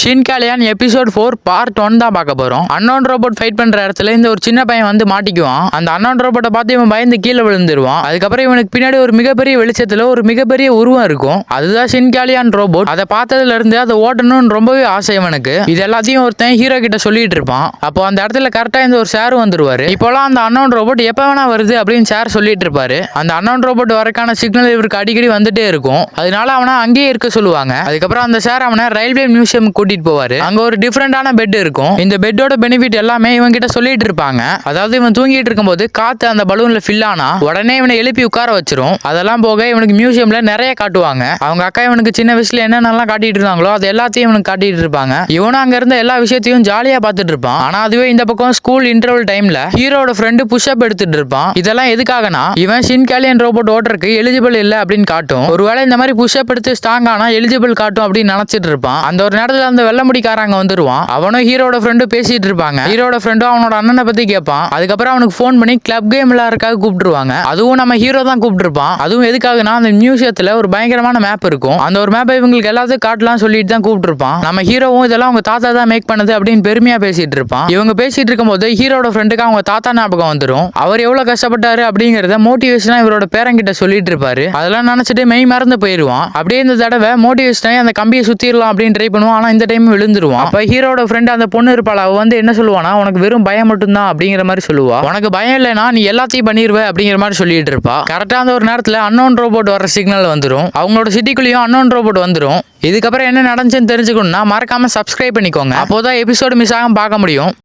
Shinkalion episode four part one தான் பார்க்க போகிறோம் அன்னோன் ரோபோட் ஃபைட் பண்ணுற இடத்துல இந்த ஒரு சின்ன பையன் வந்து மாட்டிக்குவான். அந்த அன்னோன் ரோபோட்டை பார்த்து இவன் பயந்து கீழே விழுந்துருவான். அதுக்கப்புறம் இவனுக்கு பின்னாடி ஒரு மிகப்பெரிய வெளிச்சத்தில் ஒரு மிகப்பெரிய உருவம் இருக்கும். அதுதான் ஷின்காலியான் ரோபோட் அதை பார்த்ததுல இருந்து அதை ஓட்டணும்னு ரொம்பவே ஆசை இவனுக்கு. இது எல்லாத்தையும் ஒருத்தன் ஹீரோ கிட்ட சொல்லிட்டு இருப்பான். அப்போ அந்த இடத்துல கரெக்டாக இந்த ஒரு சார் வந்துருவாரு. இப்போலாம் அந்த அன்னோன் ரோபோட் எப்போ வேணா வருது அப்படின்னு சார் சொல்லிட்டு இருப்பாரு. அந்த அன்னோன் ரோபோட் வரக்கான சிக்னல் இவருக்கு அடிக்கடி வந்துட்டே இருக்கும். அதனால அவனை அங்கேயே இருக்க சொல்லுவாங்க. அதுக்கப்புறம் அந்த சார் அவனை ரயில்வே மியூசியம் கூட்டிட்டு போவாரு. அங்க ஒரு டிஃப்ரெண்டான பெட் இருக்கும். இந்த பெட்டோட பெனிஃபிட் எல்லாமே இவன் கிட்ட சொல்லிட்டு இருப்பாங்க. அதாவது இவன் தூங்கிட்டு இருக்கும்போது காத்து அந்த பலூன்ல ஃபில் ஆனா உடனே இவனை எழுப்பி உட்கார வச்சிரும். அதெல்லாம் போக இவனுக்கு மியூசியம்ல நிறைய காட்டுவாங்க. அவங்க அக்கா இவனுக்கு சின்ன வயசுல என்னென்னலாம் காட்டிட்டு இருந்தாங்களோ அது எல்லாத்தையும் இவனுக்கு காட்டிட்டு இருப்பாங்க. இவனும் அங்க இருந்த எல்லா விஷயத்தையும் ஜாலியா பார்த்துட்டு இருப்பான். ஆனா அதுவே இந்த பக்கம் ஸ்கூல் இன்டர்வல் டைம்ல ஹீரோட ஃப்ரெண்டு புஷ்அப் எடுத்துட்டு இருப்பான். இதெல்லாம் எதுக்காகனா இவன் ஷின்காலியன் ரோபோட் ஓட்டருக்கு எலிஜிபிள் இல்ல அப்படின்னு காட்டும். ஒருவேளை இந்த மாதிரி புஷ்அப் எடுத்து ஸ்ட்ராங் ஆனா எலிஜிபிள் காட்டும் அப்படின்னு நினைச்சிட்டு இருப்பான். அந்த ஒரு நேரத்துல அந்த வெள்ளமுடிக்காரங்க வந்துருவான். அவனும் ஹீரோட ஃப்ரெண்டு பேசிட்டு இருப்பாங்க. ஹீரோட ஃப்ரெண்டும் அவனோட அண்ணனை பத்தி கேட்பான். அதுக்கப்புறம் அவனுக்கு ஃபோன் பண்ணி கிளப் கேம் விளையாடுறதுக்காக கூப்பிட்டுருவாங்க. அதுவும் நம்ம ஹீரோ தான் கூப்பிட்டுருப்பான். அதுவும் எதுக்காகனா அந்த மியூசியத்துல ஒரு பயங்கரமான மேப் இருக்கும். அந்த ஒரு மேப்பை இவங்களுக்கு எல்லாத்தையும் காட்டலாம் சொல்லிட்டு தான் கூப்பிட்டுருப்பான். நம்ம ஹீரோவும் இதெல்லாம் அவங்க தாத்தா தான் மேக் பண்ணது அப்படின்னு பெருமையா பேசிட்டு இருப்பான். இவங்க பேசிட்டு இருக்கும்போது ஹீரோட ஃப்ரெண்டுக்கு அவங்க தாத்தா ஞாபகம் வந்துரும். அவர் எவ்வளவு கஷ்டப்பட்டாரு அப்படிங்கறத மோட்டிவேஷனா இவரோட பேரங்கிட்ட சொல்லிட்டு இருப்பாரு. அதெல்லாம் நினைச்சிட்டு மெய் மறந்து போயிருவான். அப்படியே இந்த தடவை மோட்டிவேஷனாக அந்த கம்பியை சுத்திரலாம் அப்படின்னு ட்ரை பண்ணுவான். ஆனா இந்த டைம் விழுந்துருவான். அப்ப ஹீரோட ஃப்ரெண்ட் அந்த பொண்ணு இருப்பாள்? அவ வந்து என்ன சொல்லுவானா? உனக்கு வெறும் பயம் மட்டும்தான் அப்படிங்கிற மாதிரி சொல்லுவா. உனக்கு பயம் இல்லைனா நீ எல்லாத்தையும் பண்ணிடுவ அப்படிங்கிற மாதிரி சொல்லிட்டு இருப்பா. கரெக்டா அந்த ஒரு நேரத்துல அன்னோன் ரோபோட் வர சிக்னல் வந்துரும். அவங்களோட சிட்டிக்குள்ளேயும் அன்னோன் ரோபோட் வந்துரும். இதுக்கப்புறம் என்ன நடந்துச்சுன்னு தெரிஞ்சுக்கணும்னா மறக்காம சப்ஸ்கிரைப் பண்ணிக்கோங்க. அப்போதான் எபிசோடு மிஸ் ஆகாம பார்க்க முடியும்.